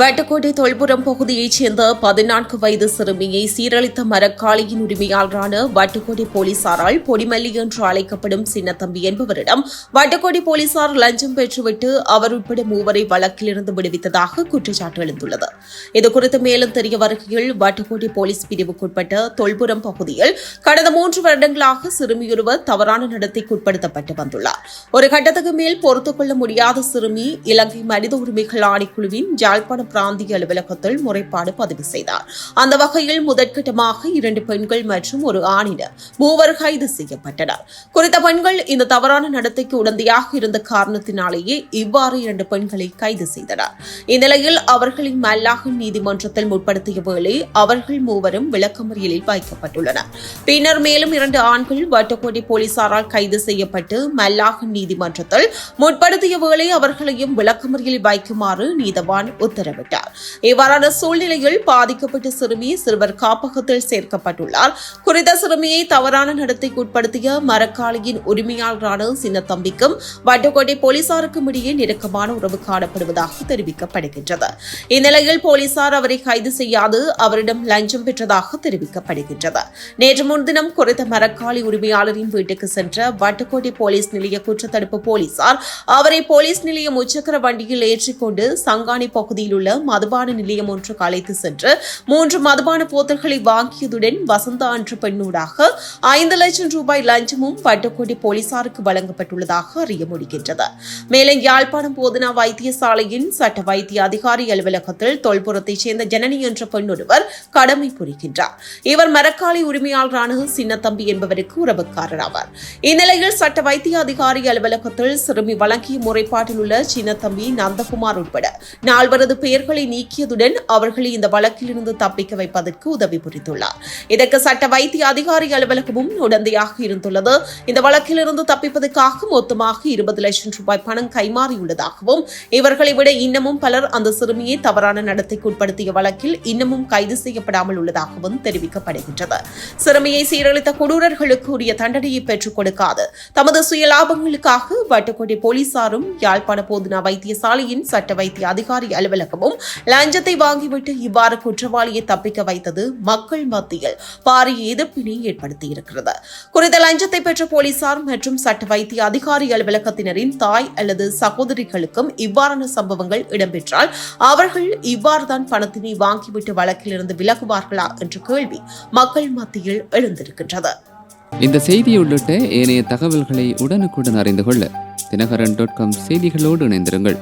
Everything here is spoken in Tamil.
வட்டுக்கோட்டை தொல்புரம் பகுதியைச் சேர்ந்த பதினான்கு வயது சிறுமியை சீரழித்த மரக்காளியின் உரிமையாளரான வட்டுக்கோட்டை போலீசாரால் பொடிமல்லி என்று அழைக்கப்படும் சின்னத்தம்பி என்பவரிடம் வட்டுக்கோட்டை போலீசார் லஞ்சம் பெற்றுவிட்டு அவர் உட்பட மூவரை வழக்கிலிருந்து விடுவித்ததாக குற்றச்சாட்டு எழுந்துள்ளது. இதுகுறித்து மேலும் தெரிய வருகையில் வட்டுக்கோட்டை போலீஸ் பிரிவுக்குட்பட்ட தொல்புரம் பகுதியில் கடந்த மூன்று வருடங்களாக சிறுமியொருவர் தவறான நடத்தைக்குட்படுத்தப்பட்டு வந்துள்ளார். ஒரு கட்டத்துக்கு மேல் பொறுத்துக்கொள்ள முடியாத சிறுமி இலங்கை மனித உரிமைகள் ஆணைக்குழுவின் ஜாழ்ப்பாண ஜாழ்ப்பாணம் பிராந்திய அலுவலகத்தில் முறைப்பாடு பதிவு செய்தார். அந்த வகையில் முதற்கட்டமாக இரண்டு பெண்கள் மற்றும் ஒரு ஆணினர் மூவர் கைது செய்யப்பட்டனர். குறித்த பெண்கள் இந்த தவறான நடத்தைக்கு உடந்தையாக இருந்த காரணத்தினாலேயே இவ்வாறு இரண்டு பெண்களை கைது செய்தனர். இந்நிலையில் அவர்களை மல்லாக நீதிமன்றத்தில் முற்படுத்திய வேளை அவர்கள் மூவரும் விளக்கமறியலில் வைக்கப்பட்டுள்ளனர். பின்னர் மேலும் இரண்டு ஆண்கள் வட்டக்கோட்டை போலீசாரால் கைது செய்யப்பட்டு மல்லாக நீதிமன்றத்தில் முற்படுத்திய வேளை அவர்களையும் விளக்கமறியலில் வைக்குமாறு நீதவான் உத்தரவு உத்தரவிட்டார் இவ்வாறான சூழ்நிலையில் பாதிக்கப்பட்ட சிறுமி சிறுவர் காப்பகத்தில் சேர்க்கப்பட்டுள்ளார். குறித்த சிறுமியை தவறான நடத்தைக்கு உட்படுத்திய மரக்காளியின் உரிமையாளரான சின்னத்தம்பிக்கும் வட்டுக்கோட்டை போலீசாருக்கும் இடையே நெருக்கமான உறவு காணப்படுவதாக தெரிவிக்கப்படுகின்றது. இந்நிலையில் போலீசார் அவரை கைது செய்யாது அவரிடம் லஞ்சம் பெற்றதாக தெரிவிக்கப்படுகின்றது. நேற்று முன்தினம் குறித்த மரக்காளி உரிமையாளரின் வீட்டுக்கு சென்ற வட்டுக்கோட்டை போலீஸ் நிலைய குற்றத்தடுப்பு போலீசார் அவரை போலீஸ் நிலையம் முச்சக்கர வண்டியில் ஏற்றிக்கொண்டு சங்கானி பகுதியில் உள்ள உள்ள மதுபான நிலையம் ஒன்றுக்கு அழைத்து சென்று மூன்று மதுபான போத்தல்களை வாங்கியதுடன் வசந்த அன்று பெண்ணூடாக ஐந்து லட்சம் ரூபாய் லஞ்சமும் வட்டக்கோட்டை போலீசாருக்கு வழங்கப்பட்டுள்ளதாக அறிய முடிகின்றது. மேலும் யாழ்ப்பாணம் போதனா வைத்தியசாலையின் சட்ட வைத்திய அதிகாரி அலுவலகத்தில் தொல்புரத்தைச் சேர்ந்த ஜனனி என்ற பெண் ஒருவர் கடமை புரிகின்றார். இவர் மரக்காலை உரிமையாளரான சின்னத்தம்பி என்பவருக்கு உறவுக்காரர் ஆவார் இந்நிலையில் சட்ட வைத்திய அதிகாரி அலுவலகத்தில் சிறுமி வழங்கிய முறைப்பாட்டில் உள்ள சின்னத்தம்பி நந்தகுமார் உட்பட நால்வரது பெயர்களை நீக்கியதுடன் அவர்களை இந்த வழக்கிலிருந்து தப்பிக்க வைப்பதற்கு உதவி புரிந்துள்ளார். இதற்கு சட்ட வைத்திய அதிகாரி அலுவலகமும் உடந்தையாக இருந்துள்ளது. இந்த வழக்கிலிருந்து தப்பிப்பதற்காக மொத்தமாக இருபது லட்சம் ரூபாய் பணம் கைமாறியுள்ளதாகவும் இவர்களை விட இன்னமும் பலர் அந்த சிறுமியை தவறான நடத்தைக்கு உட்படுத்திய வழக்கில் இன்னமும் கைது செய்யப்படாமல் உள்ளதாகவும் தெரிவிக்கப்படுகின்றது. சிறுமியை சீரழித்த கொடூரர்களுக்கு உரிய தண்டனையை பெற்றுக் கொடுக்காது. தமது சுய லாபங்களுக்காக வட்டுக்கோட்டை போலீசாரும் யாழ்ப்பாண போதனா வைத்தியசாலையின் சட்ட வைத்திய அதிகாரி அலுவலகம் அமைச்சகமும் லஞ்சத்தை வாங்கிவிட்டு இவ்வாறு குற்றவாளியை தப்பிக்க வைத்தது மக்கள் மத்தியில் பாரிய எதிர்ப்பினை ஏற்படுத்தியிருக்கிறது. குறித்த லஞ்சத்தை பெற்ற போலீசார் மற்றும் சட்ட வைத்திய அதிகாரி அலுவலகத்தினரின் தாய் அல்லது சகோதரிகளுக்கும் இவ்வாறான சம்பவங்கள் இடம்பெற்றால் அவர்கள் இவ்வாறுதான் பணத்தினை வாங்கிவிட்டு வழக்கிலிருந்து விலகுவார்களா என்ற கேள்வி மக்கள் மத்தியில் எழுந்திருக்கின்றது. இந்த செய்தி உள்ளிட்ட ஏனைய தகவல்களை உடனுக்குடன் அறிந்து கொள்ள தினகரன் டாட் காம் செய்திகளோடு இணைந்திருங்கள்.